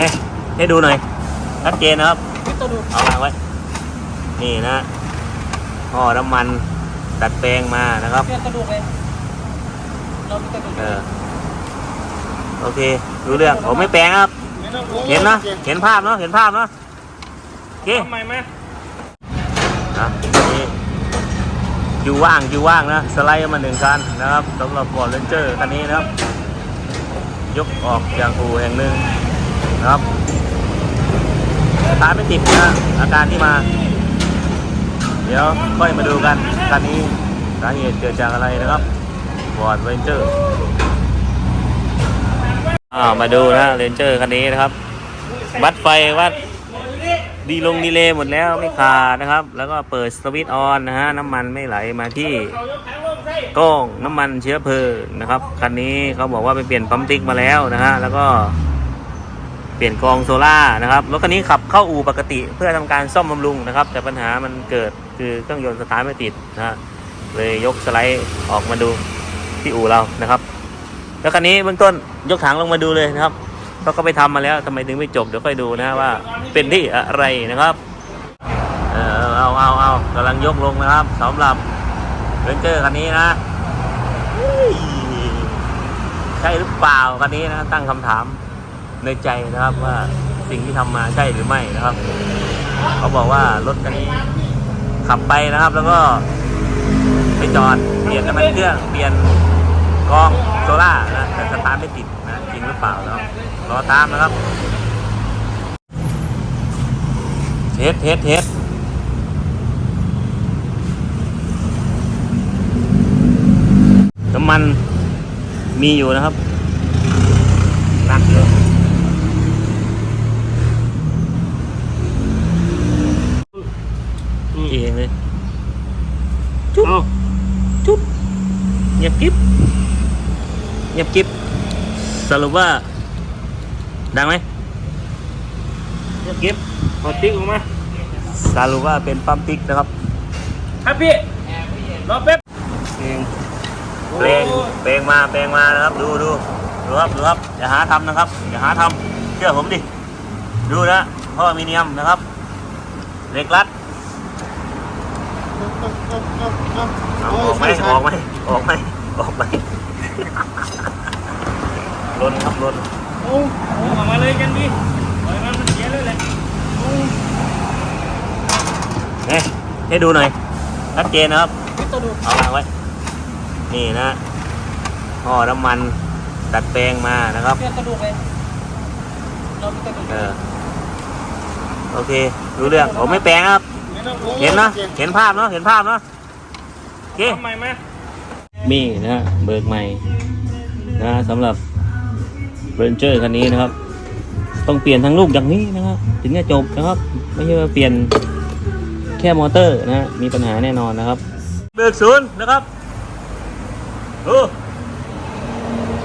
เอ๊ะให้ดูหน่อยชัดเจนนะครับเป็นตัวดูเอาวางไว้ นี่นะห่อน้ำมันดัดแปลงมานะครับเป็นกระดูกเลยเราเป็นกระดูกเออโอเครู้เรื่องผมไม่แปลงครับ เห็นเนอะเห็นภาพเนาะเห็นภาพเนาะโอเคทำไมไหมนะนี่อยู่ว่างอยู่ว่างนะสไลด์มาหนึ่งคันนะครับสำหรับฟอร์ดเรนเจอร์คันนี้นะครับ ยกออกจากอู่แห่งหนึ่ง นะครับตาไม่ติดนะอาการที่มา เดี๋ยวค่อยมาดูกันคันนี้สาเหตุเกิดจากอะไรนะครับฟอร์ดเรนเจอร์มาดูนะเรนเจอร์คันนี้นะครับวัดไฟวัดดีลงดีเลย์หมดแล้วไม่ขาดนะครับ แล้วก็เปิดสวิตช์ออนนะฮะน้ำมันไม่ไหลมาที่กล้องน้ำมันเชื้อเพลิงนะครับคันนี้เขาบอกว่าไปเปลี่ยนปั๊มติ๊กมาแล้วนะฮะแล้วก็ เปลี่ยนกองโซล่านะครับรถคันนี้ขับเข้าอู่ปกติเพื่อทำการซ่อมบำรุงนะครับ แต่ปัญหามันเกิดคือเครื่องยนต์สตาร์ทไม่ติดนะฮะเลยยกสไลด์ออกมาดูที่อู่เรานะครับแล้วคันนี้เบื้องต้นยกถังลงมาดูเลยนะครับเราะเขาไปทำมาแล้วทำไมถึงไม่จบเดี๋ยวค่อยดูนะว่าเป็นที่อะไรนะครับเออเอาเอาเอากำลังยกลงนะครับสำหรับเรนเจอร์คันนี้นะใช่หรือเปล่าคันนี้นะตั้งคำถาม ในใจนะครับว่าสิ่งที่ทำมาใช่หรือไม่นะครับ เขาบอกว่ารถคันนี้ขับไปนะครับ แล้วก็ไปจอดเปลี่ยนน้ำมันเครื่องเปลี่ยนกรองโซล่านะแต่สตาร์ทไม่ติดนะจริงหรือเปล่านาะรอตามนะครับ เทสเทสเทสน้ำมันมีอยู่นะครับหนักเลยองเลย จุ๊บจุ๊บเงียบกิ๊บเงียบกิ๊บสรุปว่า ดังไหมเงียบกิ๊บขอติ๊กออกมาสรุปว่าเป็นปั๊มติ๊กนะครับครับพี่รอแป๊บเพลงเพลงมาเพลงมานะครับ ดูดูดูครับดูครับอย่าหาทำนะครับอย่าหาทำเชื่อผมดิดูนะท่อมีเนียมนะครับเหล็กรัด เอาออกไหมออกไหมออกไหมออกไหมลนครับลนโอ้โหออกมาเลยกันดีปล่อยมันมันเสียเลยแหละโอ้เอ๊ะให้ดูหน่อยชัดเจนนะครับเป็นตัวดูเอาวางไว้นี่นะห่อน้ำมันดัดแปลงมานะครับเป็นกระดูกเลยเราเป็นกระดูกเออโอเค รู้เรื่องผมไม่แปลงครับ เห็นเนาะเห็นภาพเนาะเห็นภาพเนาะโอเคทำไมไหมมีนะฮะเบิกใหม่นะสำหรับเรนเจอร์คันนี้นะครับ ต้องเปลี่ยนทั้งลูกอย่างนี้นะครับ ถึงจะจบนะครับ ไม่ใช่ว่าเปลี่ยนแค่มอเตอร์นะฮะมีปัญหาแน่นอนนะครับ เบิกศูนย์นะครับดู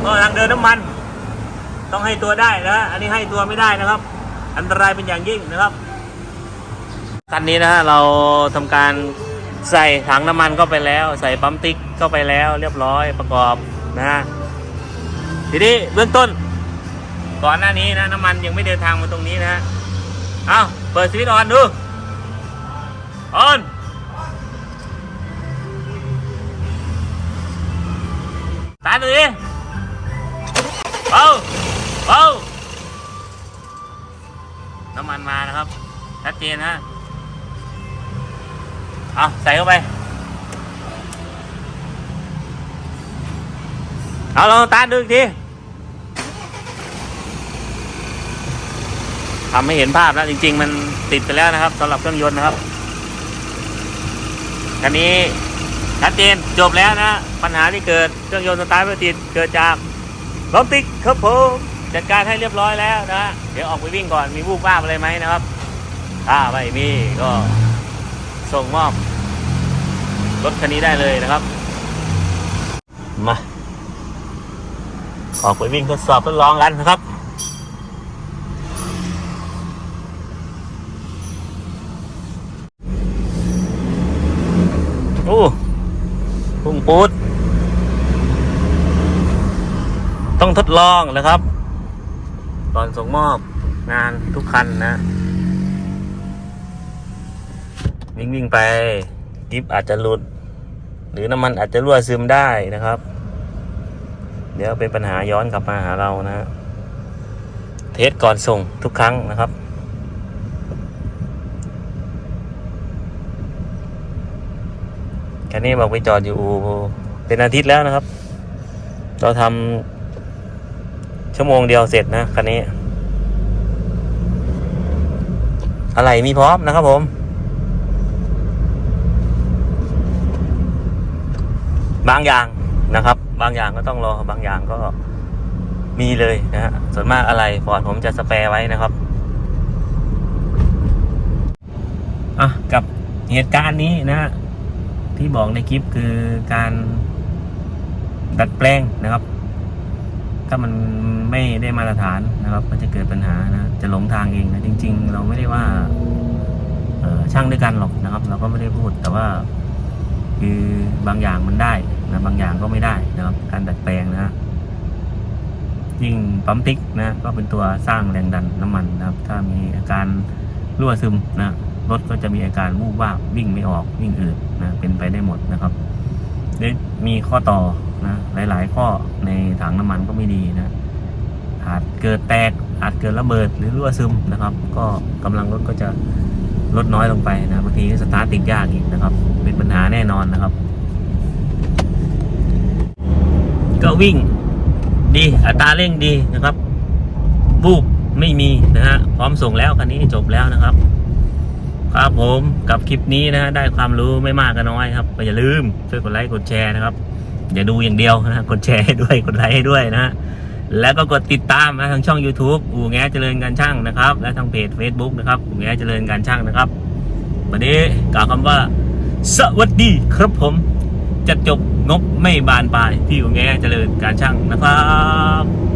ก็ทางเดินน้ำมัน ต้องให้ตัวได้นะฮะอันนี้ให้ตัวไม่ได้นะครับ อันตรายเป็นอย่างยิ่งนะครับ คันนี้นะฮะเราทำการใส่ถังน้ำมันเข้าไปแล้ว ใส่ปั๊มติ๊กเข้าไปแล้ว เรียบร้อยประกอบนะฮะทีนี้เบื้องต้น ก่อนหน้านี้นะน้ำมันยังไม่เดินทางมาตรงนี้นะฮะเอาเปิดสวิตช์ออนดูออนตาดูดิเบาเบาน้ำมันมานะครับชัดเจนนะฮะ อาใส่เข้าไป เอาลองตาดูอีกทีทำให้เห็นภาพแล้วจริง ๆ มันติดไปแล้วนะครับสำหรับเครื่องยนต์นะครับคันนี้ชัดเจนจบแล้วนะ ปัญหาที่เกิดเครื่องยนต์สตาร์ทไม่ติดเกิดจากล้มติ๊กครับผมจัดการให้เรียบร้อยแล้วนะ เดี๋ยวออกไปวิ่งก่อนมีวูบว่าอะไรไหมนะครับ ถ้าไม่มีก็ ส่งมอบ รถคันนี้ได้เลยนะครับ มาออกไปวิ่งทดสอบทดลองกันนะครับโอ้พุ่งปูด ต้องทดลองนะครับก่อนส่งมอบงานทุกคันนะ วิ่งวิ่งไปกิฟอาจจะหลุด หรือน้ำมันอาจจะรั่วซึมได้นะครับ เดี๋ยวเป็นปัญหาย้อนกลับมาหาเรานะ เทสก่อนส่งทุกครั้งนะครับคันนี้บอกไปจอดอยู่เป็นอาทิตย์แล้วนะครับ เราทำชั่วโมงเดียวเสร็จนะคันนี้ อะไรมีพร้อมนะครับผม บางอย่างนะครับ บางอย่างก็ต้องรอบางอย่างก็มีเลยนะฮะส่วนมากอะไรฟอร์ดผมจะสแปรไว้นะครับอะกับเหตุการณ์นี้นะฮะที่บอกในคลิปคือการดัดแปลงนะครับ ถ้ามันไม่ได้มาตรฐานนะครับก็จะเกิดปัญหานะจะหลงทางเองนะจริง ๆ เราไม่ได้ว่าช่างด้วยกันหรอกนะครับ เราก็ไม่ได้พูดแต่ว่าคือบางอย่างมันได้ นะบางอย่างก็ไม่ได้นะครับ การดัดแปลงนะฮะยิ่งปั๊มติ๊กนะก็เป็นตัวสร้างแรงดันน้ำมันนะครับ ถ้ามีอาการรั่วซึมนะรถก็จะมีอาการวูบวาบวิ่งไม่ออกวิ่งอืดนะเป็นไปได้หมดนะครับหรือมีข้อต่อนะหลาย ๆ ข้อในถังน้ำมันก็ไม่ดีนะอาจเกิดแตกอาจเกิดระเบิดหรือรั่วซึมนะครับ ก็กำลังรถก็จะลดน้อยลงไปนะบางทีสตาร์ทติดยากอีกนะครับ เป็นปัญหาแน่นอนนะครับ ก็ วิ่งดีอัตราเร่งดีนะครับบูบไม่มีนะฮะพร้อมส่งแล้วคันนี้จบแล้วนะครับ ครับผมกับคลิปนี้นะฮะได้ความรู้ไม่มากก็น้อยครับอย่าลืมช่วยกดไลค์กดแชร์นะครับ อย่าดูอย่างเดียวนะฮะกดแชร์ให้ด้วยกดไลค์ให้ด้วยนะฮะแล้วก็กดติดตามนะทางช่อง YouTube อู่แงเจริญการช่างนะครับ และทางเพจ Facebook นะครับอู่แงเจริญการช่างนะครับ วันนี้กล่าวคำว่า สวัสดีครับผม จะจบงบไม่บานปลายที่ของแง่เจริญการช่างนะครับ